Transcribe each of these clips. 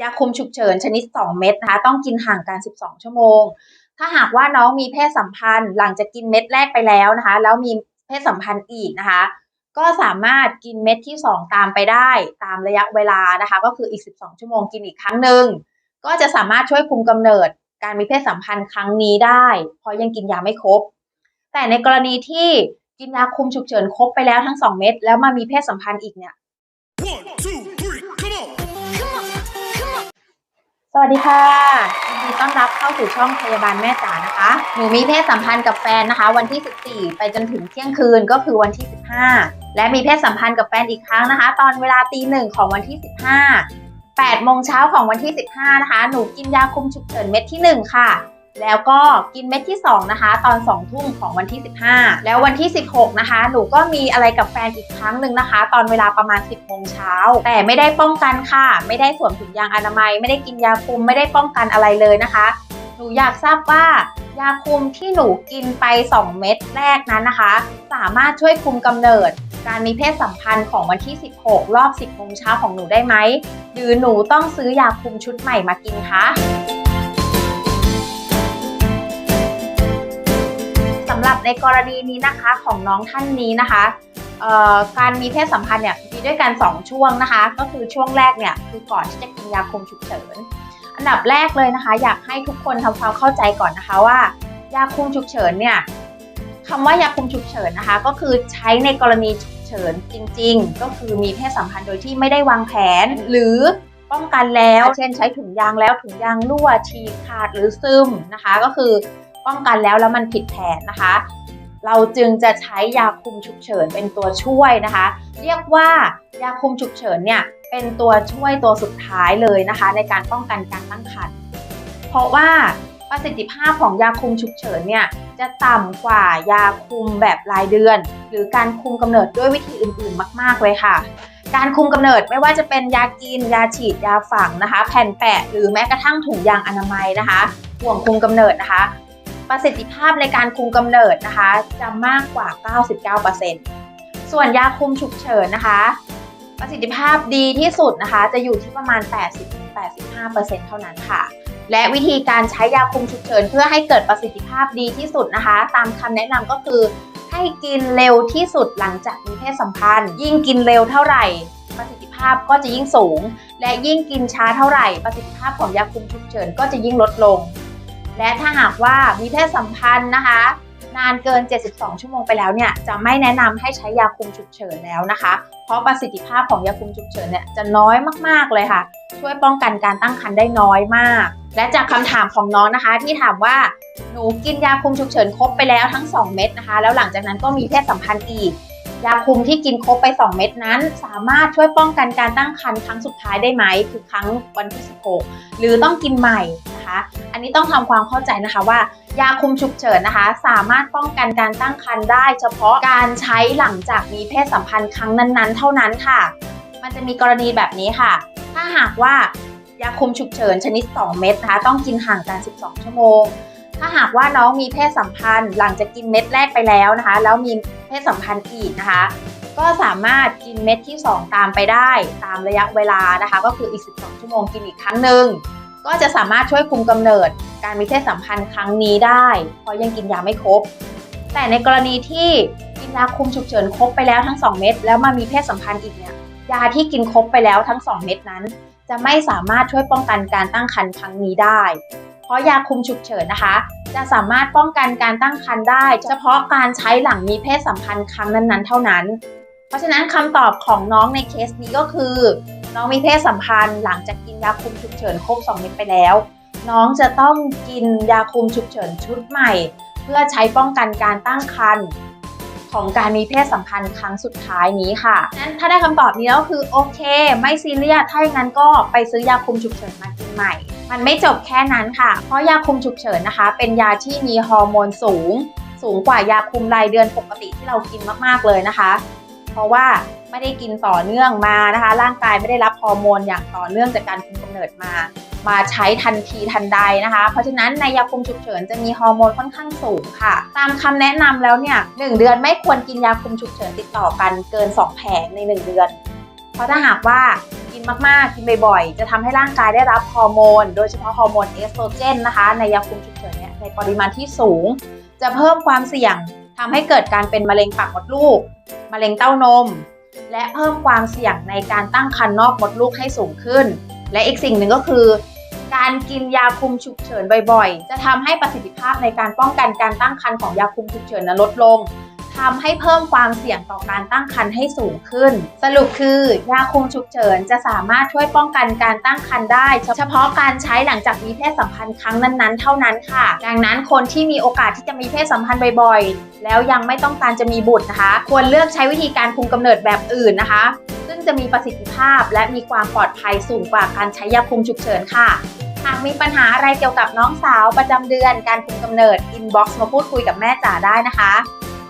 ยาคุมฉุกเฉินชนิด 2 เม็ดนะคะ ต้องกินห่างกัน 12 ชั่วโมง ถ้าหากว่าน้องมีเพศสัมพันธ์หลังจากกินเม็ดแรกไปแล้วนะคะ แล้วมีเพศสัมพันธ์อีกนะคะ ก็สามารถกินเม็ดที่ 2 ตามไปได้ตามระยะเวลานะคะ ก็คืออีก 12 ชั่วโมงกินอีกครั้งหนึ่งก็จะสามารถช่วยคุมกำเนิดการมีเพศสัมพันธ์ครั้งนี้ได้ เพราะยังกินยาไม่ครบ แต่ในกรณีที่กินยาคุมฉุกเฉินครบไปแล้วทั้ง 2 เม็ดแล้วมามีเพศสัมพันธ์อีกเนี่ย วัสดีค่ะยินดีต้อนรับเข้าสู่ช่องพยาบาลแม่จ๋านะคะ หนูมีเพศสัมพันธ์กับแฟนนะคะ วันที่ 14 ไปจนถึงเที่ยงคืนก็คือวันที่ 15 และมีเพศสัมพันธ์กับแฟนอีกครั้งนะคะ ตอนเวลาตีหนึ่งของวันที่ 15 8โมงเช้าของวันที่ 15 นะคะ หนูกินยาคุมฉุกเฉินเม็ดที่ 1 ค่ะ แล้วก็กินเม็ดที่ 2 นะคะ ตอน 2 ทุ่มของวันที่ 15 แล้ววันที่ 16 นะคะ หนูก็มีอะไรกับแฟนอีกครั้งหนึ่งนะคะ ตอนเวลาประมาณ 10โมงเช้า แต่ไม่ได้ป้องกันค่ะ ไม่ได้สวมถุงยางอนามัย ไม่ได้กินยาคุม ไม่ได้ป้องกันอะไรเลยนะคะ หนูอยากทราบว่ายาคุมที่หนูกินไป 2 เม็ดแรกนั้นนะคะ สามารถช่วยคุมกำเนิด การมีเพศสัมพันธ์ของวันที่ 16 รอบ 10โมงเช้าของหนูได้ไหม หรือหนูต้องซื้อยาคุมชุดใหม่มากินคะ หรับในกรณีนี้นะคะของน้องท่านนี้นะคะการมีเพศสัมพันธ์เนี่ยมีด้วยกัน 2 ช่วงนะคะ ก็คือช่วงแรกเนี่ยคือก่อนที่จะกินยาคุมฉุกเฉิน อันดับแรกเลยนะคะ อยากให้ทุกคนทำความเข้าใจก่อนนะคะว่า ยาคุมฉุกเฉินเนี่ยคำว่ายาคุมฉุกเฉินนะคะ ก็คือใช้ในกรณีฉุกเฉินจริง ๆ ก็คือมีเพศสัมพันธ์โดยที่ไม่ได้วางแผนหรือป้องกันแล้ว เช่นใช้ถุงยางแล้วถุงยางรั่วฉีกขาดหรือซึมนะคะ ก็คือ ป้องกันแล้วแล้วมันผิดแผนนะคะ เราจึงจะใช้ยาคุมฉุกเฉินเป็นตัวช่วยนะคะ เรียกว่ายาคุมฉุกเฉินเนี่ยเป็นตัวช่วยตัวสุดท้ายเลยนะคะ ในการป้องกันการตั้งครรภ์เพราะว่าประสิทธิภาพของยาคุมฉุกเฉินเนี่ยจะต่ำกว่ายาคุมแบบรายเดือน หรือการคุมกำเนิดด้วยวิธีอื่นๆ มาก ๆ เลยค่ะ การคุมกำเนิดไม่ว่าจะเป็นยากิน ยาฉีด ยาฝังนะคะ แผ่นแปะ หรือแม้กระทั่งถุงยางอนามัยนะคะห่วงคุมกำเนิดนะคะ ประสิทธิภาพในการคุมกำเนิดนะคะ จะมากกว่า 99%ส่วนยาคุมฉุกเฉินนะคะ ประสิทธิภาพดีที่สุดนะคะ จะอยู่ที่ประมาณ 80-85%เท่านั้นค่ะ และวิธีการใช้ยาคุมฉุกเฉินเพื่อให้เกิดประสิทธิภาพดีที่สุดนะคะ ตามคำแนะนำก็คือ ให้กินเร็วที่สุดหลังจากมีเพศสัมพันธ์ ยิ่งกินเร็วเท่าไหร่ประสิทธิภาพก็จะยิ่งสูง และยิ่งกินช้าเท่าไหร่ ประสิทธิภาพของยาคุมฉุกเฉินก็จะยิ่งลดลง และถ้าหากว่ามีเพศสัมพันธ์นะคะ นานเกิน 72 ชั่วโมงไปแล้วเนี่ยจะไม่แนะนำให้ใช้ยาคุมฉุกเฉินแล้วนะคะ เพราะประสิทธิภาพของยาคุมฉุกเฉินเนี่ยจะน้อยมากๆเลยค่ะ ช่วยป้องกันการตั้งครรภ์ได้น้อยมาก และจากคำถามของน้องนะคะ ที่ถามว่าหนูกินยาคุมฉุกเฉินครบไปแล้วทั้ง 2 เม็ดนะคะ แล้วหลังจากนั้นก็มีเพศสัมพันธ์อีกยาคุมที่กินครบไป 2 เม็ดนั้น สามารถช่วยป้องกันการตั้งครรภ์ครั้งสุดท้ายได้ไหม คือครั้งวันที่ 16 หรือต้องกินใหม่ นะคะ อันนี้ต้องทำความเข้าใจนะคะว่ายาคุมฉุกเฉินนะคะ สามารถป้องกันการตั้งครรภ์ได้เฉพาะการใช้หลังจากมีเพศสัมพันธ์ครั้งนั้นๆ เท่านั้นค่ะ มันจะมีกรณีแบบนี้ค่ะ ถ้าหากว่ายาคุมฉุกเฉินชนิด 2 เม็ดนะคะ ต้องกินห่างกัน 12 ชั่วโมง ถ้าหากว่าน้องมีเพศสัมพันธ์หลังจากกินเม็ดแรกไปแล้วนะคะ แล้วมีเพศสัมพันธ์อีกนะคะ ก็สามารถกินเม็ดที่ 2 ตามไปได้ตามระยะเวลานะคะ ก็คืออีก 12 ชั่วโมงกินอีกครั้งหนึ่ง ก็จะสามารถช่วยคุมกำเนิดการมีเพศสัมพันธ์ครั้งนี้ได้ เพราะยังกินยาไม่ครบ แต่ในกรณีที่กินยาคุมฉุกเฉินครบไปแล้วทั้ง 2 เม็ดแล้วมามีเพศสัมพันธ์อีกเนี่ยยาที่กินครบไปแล้วทั้ง 2 เม็ดนั้น จะไม่สามารถช่วยป้องกันการตั้งครรภ์ครั้งนี้ได้ เพราะยาคุมฉุกเฉินนะคะ จะสามารถป้องกันการตั้งครรภ์ได้ เฉพาะการใช้หลังมีเพศสัมพันธ์ครั้งนั้นๆ เท่านั้น เพราะฉะนั้นคำตอบของน้องในเคสนี้ก็คือ น้องมีเพศสัมพันธ์หลังจากกินยาคุมฉุกเฉินครบ 2 เม็ดไปแล้ว น้องจะต้องกินยาคุมฉุกเฉินชุดใหม่ เพื่อใช้ป้องกันการตั้งครรภ์ของการมีเพศสัมพันธ์ครั้งสุดท้ายนี้ค่ะนั้นถ้าได้คำตอบนี้แล้วคือโอเค ไม่ซีเรียส ถ้าอย่างนั้นก็ไปซื้อยาคุมฉุกเฉินมากินใหม่ มันไม่จบแค่นั้นค่ะ เพราะยาคุมฉุกเฉินนะคะ เป็นยาที่มีฮอร์โมนสูง สูงกว่ายาคุมรายเดือนปกติที่เรากินมากๆเลยนะคะ ราะว่าไม่ได้กินต่อเนื่องมานะคะ ร่างกายไม่ได้รับฮอร์โมนอย่างต่อเนื่องจากการคุมกำเนิดมา มาใช้ทันทีทันใดนะคะ เพราะฉะนั้นในยาคุมฉุกเฉินจะมีฮอร์โมนค่อนข้างสูงค่ะ ตามคำแนะนำแล้วเนี่ยหนึ่งเดือนไม่ควรกินยาคุมฉุกเฉินติดต่อกันเกิน 2 แผงใน 1 เดือน เพราะถ้าหากว่ากินมากๆ กินบ่อยๆ จะทำให้ร่างกายได้รับฮอร์โมน โดยเฉพาะฮอร์โมนเอสโตรเจนนะคะ ในยาคุมฉุกเฉินเนี่ยในปริมาณที่สูง จะเพิ่มความเสี่ยง ทำให้เกิดการเป็นมะเร็งปากมดลูก มะเร็งเต้านม และเพิ่มความเสี่ยงในการตั้งครรภ์นอกมดลูกให้สูงขึ้น และอีกสิ่งหนึ่งก็คือ การกินยาคุมฉุกเฉินบ่อยๆ จะทำให้ประสิทธิภาพในการป้องกันการตั้งครรภ์ของยาคุมฉุกเฉินนั้นลดลง ทำให้เพิ่มความเสี่ยงต่อการตั้งครรภ์ให้สูงขึ้น สรุปคือยาคุมฉุกเฉินจะสามารถช่วยป้องกันการตั้งครรภ์ได้ เฉพาะการใช้หลังจากมีเพศสัมพันธ์ครั้งนั้นๆ เท่านั้นค่ะ ดังนั้นคนที่มีโอกาสที่จะมีเพศสัมพันธ์บ่อยๆ แล้วยังไม่ต้องการจะมีบุตรนะคะ ควรเลือกใช้วิธีการคุมกำเนิดแบบอื่นนะคะ ซึ่งจะมีประสิทธิภาพและมีความปลอดภัยสูงกว่าการใช้ยาคุมฉุกเฉินค่ะหากมีปัญหาอะไรเกี่ยวกับน้องสาวประจำเดือนการคุมกำเนิดอินบ็อกซ์มาพูดคุยกับแม่จ๋าได้นะคะ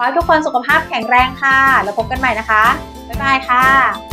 ขอให้ทุกคนสุขภาพแข็งแรงค่ะ แล้วพบกันใหม่นะคะ บ๊ายบายค่ะ